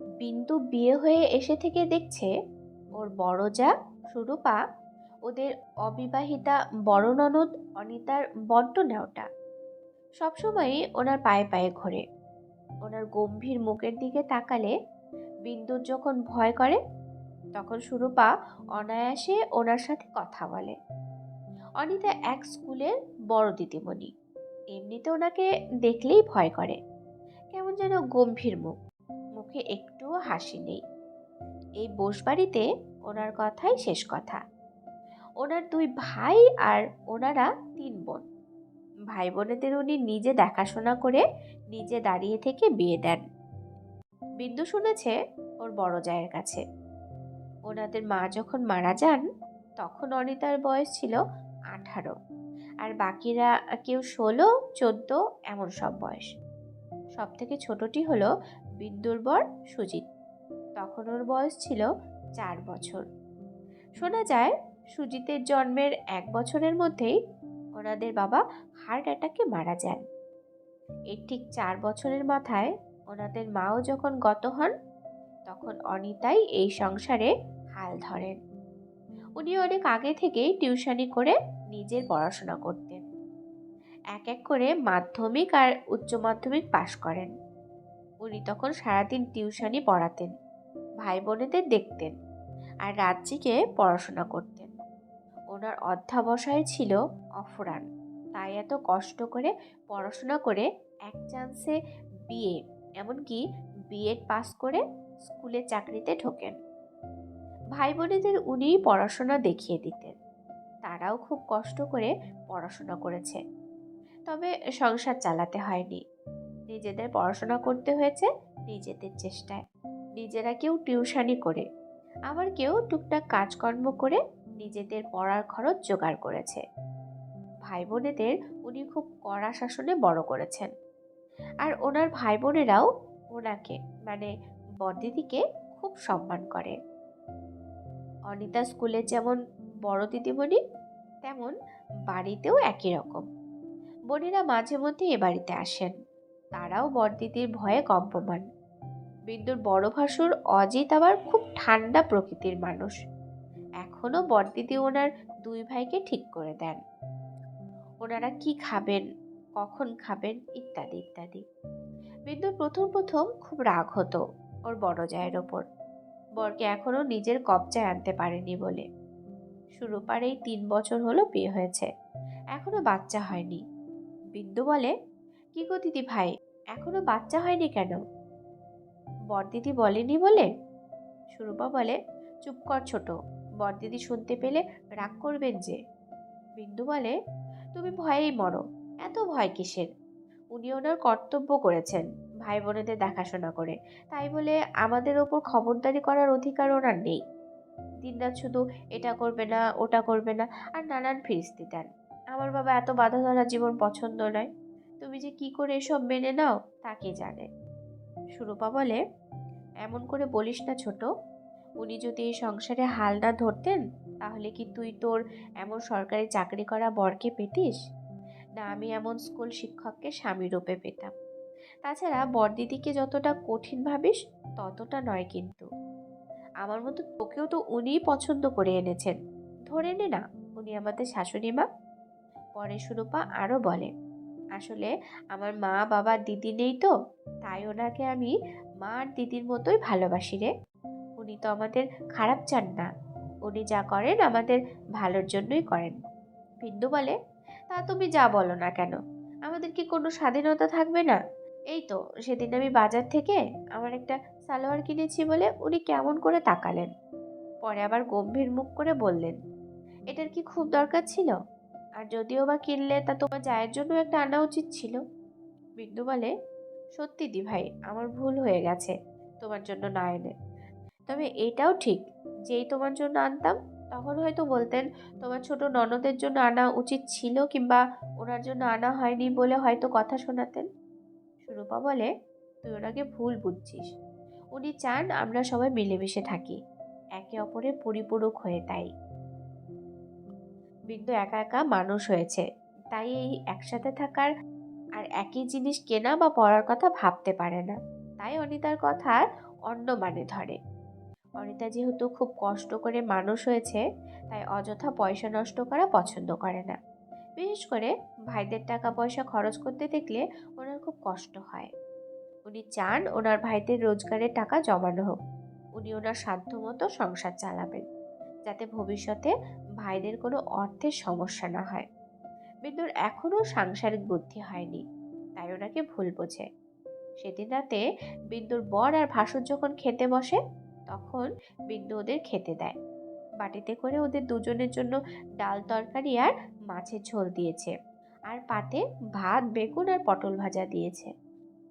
বিন্দু বিয়ে হয়ে এসে থেকে দেখছে ওর বড় যা সুরূপা, ওদের অবিবাহিতা বড় ননদ অনিতার বড্ড নেওটা সবসময়ই ওনার পায়ে পায়ে ঘোরে। ওনার গম্ভীর মুখের দিকে তাকালে বিন্দুর যখন ভয় করে, তখন সুরূপা অনায়াসে ওনার সাথে কথা বলে। অনিতা এক স্কুলের বড় দিদিমণি। এমনিতে ওনাকে দেখলেই ভয় করে। কেমন যেন গম্ভীর মুখ। মুখে একটুও হাসি নেই। এই বসবাড়িতে ওনার কথাই শেষ কথা। ওনার দুই ভাই আর ওনারা তিন বোন। ভাই বোনেদের উনি নিজে দেখাশোনা করে নিজে দাঁড়িয়ে থেকে বিয়ে দেন। বিন্দু শুনেছে ওর বড় জায়ের কাছে। ওনাদের মা যখন মারা যান, তখন অনিতার বয়স ছিল আঠারো। আর বাকিরা কেউ ষোলো, চোদ্দ, এমন সব বয়স। সব থেকে ছোটটি হলো বিন্দুর বর সুজিত। তখন ওর বয়স ছিল চার বছর। শোনা যায়, সুজিতের জন্মের এক বছরের মধ্যেই ওনাদের বাবা হার্ট অ্যাটাকে মারা যান। এর ঠিক চার বছরের মাথায় ওনাদের মাও যখন গত হন, তখন অনিতাই এই সংসারে হাল ধরেন। উনি অনেক আগে থেকেই টিউশনি করে নিজের পড়াশোনা করতেন। এক এক করে মাধ্যমিক আর উচ্চ মাধ্যমিক পাশ করেন। উনি তখন সারাদিন টিউশনি পড়াতেন ভাই বোনেদের দেখতেন আর রাজ্যিকে পড়াশোনা করতেন। ওনার অধ্যাবসায় ছিল অফুরান, তাই এত কষ্ট করে পড়াশোনা করে এক চান্সে বিএ, এমনকি বিএড পাস করে স্কুলে চাকরিতে ঢোকেন। ভাই বোনেদের উনিই পড়াশোনা দেখিয়ে দিতেন। তারাও খুব কষ্ট করে পড়াশোনা করেছে, তবে সংসার চালাতে হয়নি। নিজেদের পড়াশোনা করতে হয়েছে নিজেদের চেষ্টায়। নিজেরা কেউ টিউশনি করে। আবার কেউ টুকটাক কাজকর্ম করে নিজেদের পড়ার খরচ জোগাড় করেছে। ভাই বোনেদের উনি খুব কড়া শাসনে বড় করেছেন। আর ওনার ভাই বোনেরাও ওনাকে মানে বড়দিদিকে খুব সম্মান করে। অনিতা স্কুলে যেমন বড় দিদিমণি, তেমন বাড়িতেও একই রকম। বোনেরা মাঝে মধ্যে এ বাড়িতে আসেন। তারাও বড়দিদির ভয়ে কম্পমান। বিন্দুর বড় ভাসুর অজিত আবার খুব ঠান্ডা প্রকৃতির মানুষ। এখনও বড়দিদি ওনার দুই ভাইকে ঠিক করে দেন। ওনারা কি খাবেন, কখন খাবেন, ইত্যাদি ইত্যাদি। বিন্দুর প্রথম প্রথম খুব রাগ হতো ওর বড় জায়ের ওপর। বরকে এখনও নিজের কবজায় আনতে পারেনি বলে। সুরূপার এই তিন বছর হলো বিয়ে হয়েছে। এখনও বাচ্চা হয়নি। বিন্দু বলে কি গো দিদি ভাই? এখনও বাচ্চা হয়নি কেন? বরদিদি বলেনি বলে? সুরূপা বলে, চুপ কর ছোট। বরদিদি শুনতে পেলে রাগ করবেন যে। বিন্দু বলে, তুমি ভয়েই মরো। এত ভয় কিসের? উনি ওনার কর্তব্য করেছেন, ভাই বোনেদের দেখাশোনা করে। তাই বলে আমাদের ওপর খবরদারি করার অধিকার ওনার নেই। দিনরাত শুধু এটা করবে না, ওটা করবে না, আর নানান ফিরিস্তি দেন। আমার বাবা এত বাধা ধরা জীবন পছন্দ নয়। তুমি যে কি করে এসব মেনে নাও, তা কে জানে? সুরূপা বলে, এমন করে বলিস না ছোট। উনি যদি এই সংসারে হাল না ধরতেন, তাহলে কি তুই তোর এমন সরকারি চাকরি করা বরকে পেতিস? না, আমি এমন স্কুল শিক্ষককে স্বামী রূপে পেতাম। তাছাড়া বরদিদিকে যতটা কঠিন ভাবিস, ততটা নয় কিন্তু। আমার মতো তোকেও তো উনিই পছন্দ করে এনেছেন। ধরে নে না, উনি আমাদের শাশুড়ি মা। পরে সুরূপা আরও বলে আসলে আমার মা বাবা দিদি নেই তো, তাই ওনাকে আমি মার দিদির মতোই ভালোবাসি রে। উনি তো আমাদের খারাপ চান না, উনি যা করেন আমাদের ভালোর জন্যই করেন। বিন্দু বলে, তা তুমি যা বলো না কেন? আমাদের কি কোনো স্বাধীনতা থাকবে না? এই তো, সেদিন আমি বাজার থেকে আমার একটা সালোয়ার কিনেছি বলে উনি কেমন করে তাকালেন। পরে আবার গম্ভীর মুখ করে বললেন, এটার কি খুব দরকার ছিল? আর যদিও বা কিনলে তা তোমার জায়ের জন্য একটা আনা উচিত ছিল। বিন্দু বলে, সত্যি দি ভাই আমার ভুল হয়ে গেছে, তোমার জন্য না এনে। তবে এটাও ঠিক, যেই তোমার জন্য আনতাম, তখন হয়তো বলতেন তোমার ছোট ননদের জন্য আনা উচিত ছিল কিংবা ওনার জন্য আনা হয়নি বলে হয়তো কথা শোনাতেন। সুরূপা বলে, তুই ওনাকে ভুল বুঝছিস। উনি চান আমরা সবাই মিলেমিশে থাকি, একে অপরের পরিপূরক হয়ে তাই। বিন্দু একা একা মানুষ হয়েছে। তাই এই একসাথে থাকার আর একই জিনিস কেনা বা পড়ার কথা ভাবতে পারে না। তাই অনিতার কথার অন্য মানে ধরে। অনিতা যেহেতু খুব কষ্ট করে মানুষ হয়েছে, তাই অযথা পয়সা নষ্ট করা পছন্দ করে না। বিশেষ করে ভাইদের টাকা পয়সা খরচ করতে দেখলে ওনার খুব কষ্ট হয়। উনি চান ওনার ভাইদের রোজগারের টাকা জমানো হোক। উনি ওনার সাধ্যমতো সংসার চালাবেন। যাতে ভবিষ্যতে ভাইদের কোনো অর্থের সমস্যা না হয়। বিন্দুর এখনও সাংসারিক বুদ্ধি হয়নি, তাই ওনাকে ভুল বোঝে। সেদিন রাতে বিন্দুর বর আর ভাসুর যখন খেতে বসে, তখন বিন্দু ওদের খেতে দেয়। বাটিতে করে ওদের দুজনের জন্য ডাল তরকারি আর মাছের ঝোল দিয়েছে আর পাতে ভাত, বেগুন আর পটল ভাজা দিয়েছে।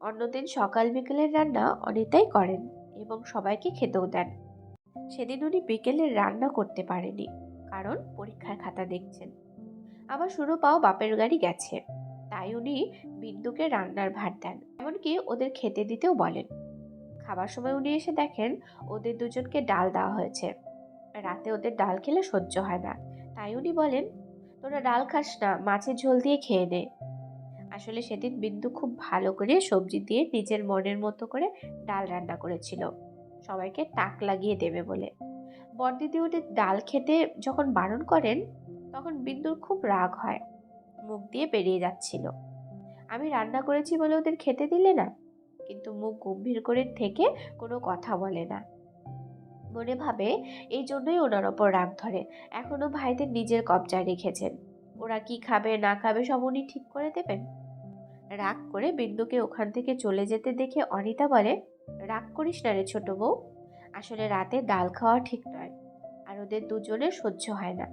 অন্যদিন সকাল বিকেলের রান্না অনিতাই করেন এবং সবাইকে খেতেও দেন। সেদিন উনি বিকেলের রান্না করতে পারেনি, কারণ পরীক্ষার খাতা দেখছেন। আবার শুরু পাও বাপের গাড়ি গেছে, তাই উনি বিন্দুকে রান্নার ভার দেন, এমনকি ওদের খেতে দিতেও বলেন। খাবার সময় উনি এসে দেখেন ওদের দুজনকে ডাল দেওয়া হয়েছে। রাতে ওদের ডাল খেলে সহ্য হয় না, তাই উনি বলেন, তোরা ডাল খাস না, মাছের ঝোল দিয়ে খেয়ে নে। আসলে সেদিন বিন্দু খুব ভালো করে সবজি দিয়ে নিজের মনের মতো করে ডাল রান্না করেছিল। সবাইকে টাক লাগিয়ে দেবে বলে। বড়দিদি ওদের ডাল খেতে যখন বারণ করেন, তখন বিন্দুর খুব রাগ হয়, মুখ দিয়ে বেরিয়ে যাচ্ছিল। আমি রান্না করেছি বলে ওদের খেতে দিলে না? কিন্তু মুখ গম্ভীর করে থেকে কোনো কথা বলে না। মনে ভাবে এই জন্যই ওনার ওপর রাগ ধরে। এখনও ভাইদের নিজের কবজায় রেখেছেন। ওরা কি খাবে, না খাবে সব উনি ঠিক করে দেবেন? রাগ করে বিন্দুকে ওখান থেকে চলে যেতে দেখে অনিতা বলে রাগ করিস না রে ছোট বউ, আসলে রাতে ডাল খাওয়া ঠিক নয় আর ওদের দুজনের সহ্য হয় না।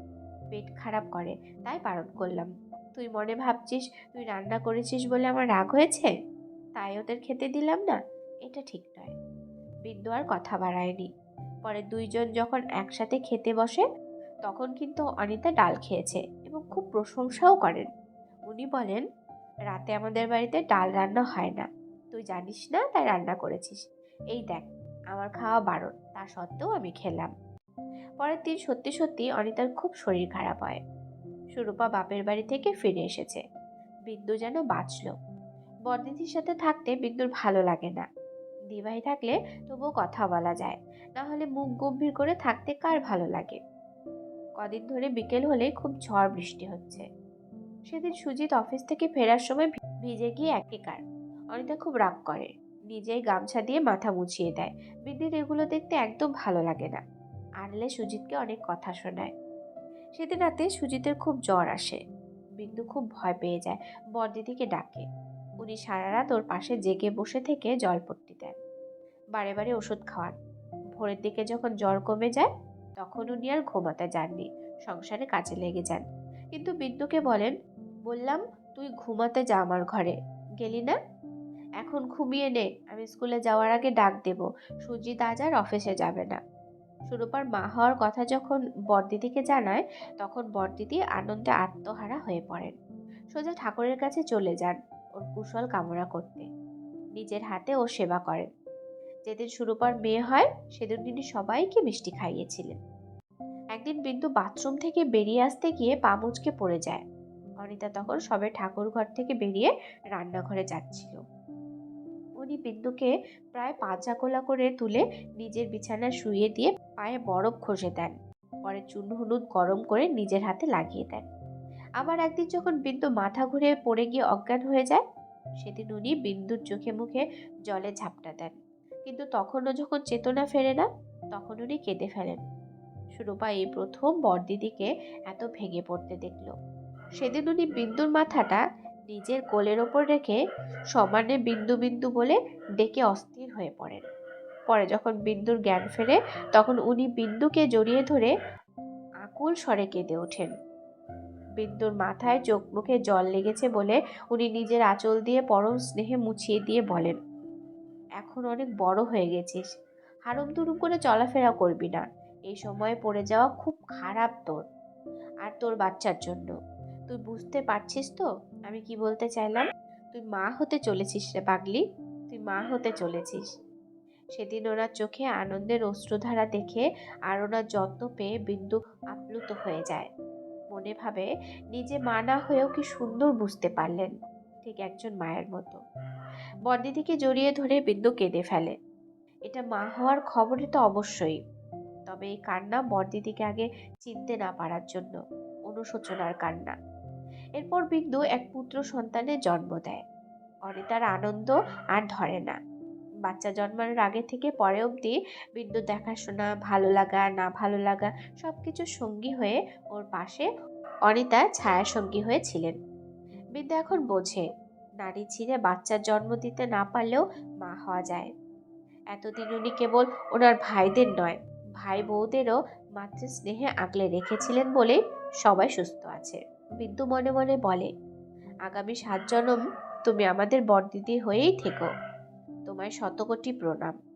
পেট খারাপ করে, তাই বারণ করলাম। তুই মনে ভাবছিস তুই রান্না করেছিস বলে আমার রাগ হয়েছে? তাই ওদের খেতে দিলাম না, এটা ঠিক নয়। বিন্দু আর কথা বাড়ায়নি। পরে দুইজন যখন একসাথে খেতে বসে, তখন কিন্তু অনিতা ডাল খেয়েছে এবং খুব প্রশংসাও করেন। উনি বলেন, রাতে আমাদের বাড়িতে ডাল রান্না হয় না তুই জানিস না তাই রান্না করেছিস। এই দেখ, আমার খাওয়া বারণ, তা সত্ত্বেও আমি খেলাম। পরের দিন সত্যি সত্যি অনিতার খুব শরীর খারাপ হয়। সুরূপা বাপের বাড়ি থেকে ফিরে এসেছে। বিন্দু যেন বাঁচল। বরদিদির সাথে থাকতে বিন্দুর ভালো লাগে না। দিভাই থাকলে তবুও কথা বলা যায়, না হলে মুখ গম্ভীর করে থাকতে কার ভালো লাগে? কদিন ধরে বিকেল হলে খুব ঝড় বৃষ্টি হচ্ছে। সেদিন সুজিত অফিস থেকে ফেরার সময় ভিজে গিয়ে একেকার। অনিতা খুব রাগ করে। নিজেই গামছা দিয়ে মাথা মুছিয়ে দেয়। বিদ্যুৎ এগুলো দেখতে একদম ভালো লাগে না। আনলে সুজিতকে অনেক কথা শোনায়। সেদিন রাতে সুজিতের খুব জ্বর আসে। বিন্দু খুব ভয় পেয়ে যায়। বরদিদিকে ডাকে। উনি সারা রাত ওর পাশে জেগে বসে থেকে জলপট্টি দেন। বারে বারে ওষুধ খাওয়ান। ভোরের দিকে যখন জ্বর কমে যায়, তখন উনি আর ঘুমাতে যাননি। সংসারে কাজে লেগে যান। কিন্তু বিন্দুকে বলেন, বললাম, তুই ঘুমাতে যা আমার ঘরে। গেলি না? এখন ঘুমিয়ে নে, আমি স্কুলে যাওয়ার আগে ডাক দেব। সুজিত আজ আর অফিসে যাবে না। সুরূপার মা হওয়ার কথা যখন বরদিদিকে জানায়, তখন বড়দিদি আনন্দে আত্মহারা হয়ে পড়েন। সোজা ঠাকুরের কাছে চলে যান ওর কুশল কামনা করতে। নিজের হাতে ও সেবা করেন। যেদিন সুরূপার মেয়ে হয়, সেদিন তিনি সবাইকে মিষ্টি খাইয়েছিলেন। একদিন বিন্দু বাথরুম থেকে বেরিয়ে আসতে গিয়ে পা মুচকে পড়ে যায়। অনিতা তখন সবে ঠাকুর ঘর থেকে বেরিয়ে রান্নাঘরে যাচ্ছিল। উনি বিন্দুকে প্রায় পাঁচা কোলা করে তুলে নিজের বিছানায় শুয়ে দিয়ে পায়ে বরফ ঘষে দেন। পরে চুন হলুদ গরম করে নিজের হাতে লাগিয়ে দেন। আবার একদিন যখন বিন্দু মাথা ঘুরে পড়ে গিয়ে অজ্ঞান হয়ে যায়, সেদিন উনি বিন্দুর চোখে মুখে জলে ঝাপটা দেন। কিন্তু তখনও যখন চেতনা ফেরে না, তখন উনি কেঁদে ফেলেন। সুরূপা এই প্রথম বরদিদিকে এত ভেঙে পড়তে দেখল। সেদিন উনি বিন্দুর মাথাটা নিজের কোলের ওপর রেখে সমানে বিন্দু বিন্দু বলে ডেকে অস্থির হয়ে পড়েন। পরে যখন বিন্দুর জ্ঞান ফেরে, তখন উনি বিন্দুকে জড়িয়ে ধরে আকুল স্বরে কেঁদে ওঠেন। বিন্দুর মাথায় চোখ মুখে জল লেগেছে বলে উনি নিজের আঁচল দিয়ে পরম স্নেহে মুছিয়ে দিয়ে বলেন, এখন অনেক বড় হয়ে গেছিস। হারুম দুরুম করে চলাফেরা করবি না। এই সময়ে পড়ে যাওয়া খুব খারাপ তোর। আর তোর বাচ্চার জন্য। তুই বুঝতে পারছিস তো? আমি কি বলতে চাইলাম? তুই মা হতে চলেছিস রে পাগলি। তুই মা হতে চলেছিস। সেদিন ওনার চোখে আনন্দের অশ্রুধারা দেখে আর ওনার যত্ন পেয়ে বিন্দু আপ্লুত হয়ে যায়। মনে ভাবে নিজে মা না হয়েও কি সুন্দর বুঝতে পারলেন। ঠিক একজন মায়ের মতো। বড়দিদিকে জড়িয়ে ধরে বিন্দু কেঁদে ফেলে। এটা মা হওয়ার খবরে তো অবশ্যই। তবে এই কান্না বড়দিদিকে আগে চিনতে না পারার জন্য। অনুশোচনার কান্না। এরপর বিন্দু এক পুত্র সন্তানের জন্ম দেয়। অনিতার আনন্দ আর ধরে না। বাচ্চা জন্মানোর আগে থেকে পরে অবধি বিন্দু দেখাশোনা, ভালো লাগা, না ভালো লাগা সব কিছু সঙ্গী হয়ে ওর পাশে অনিতা ছায়া সঙ্গী হয়েছিলেন বিন্দু এখন বোঝে, নারী ছিঁড়ে বাচ্চার জন্ম দিতে না পারলেও মা হওয়া যায়। এতদিন উনি কেবল ওনার ভাইদের নয়, ভাই বউদেরও মাতৃস্নেহে আগলে রেখেছিলেন বলেই সবাই সুস্থ আছে। বিন্দু মনে মনে বলে, আগামী সাত জনম তুমি আমাদের বড়দিদি হয়েই থেকো। তোমায় শতকোটি প্রণাম।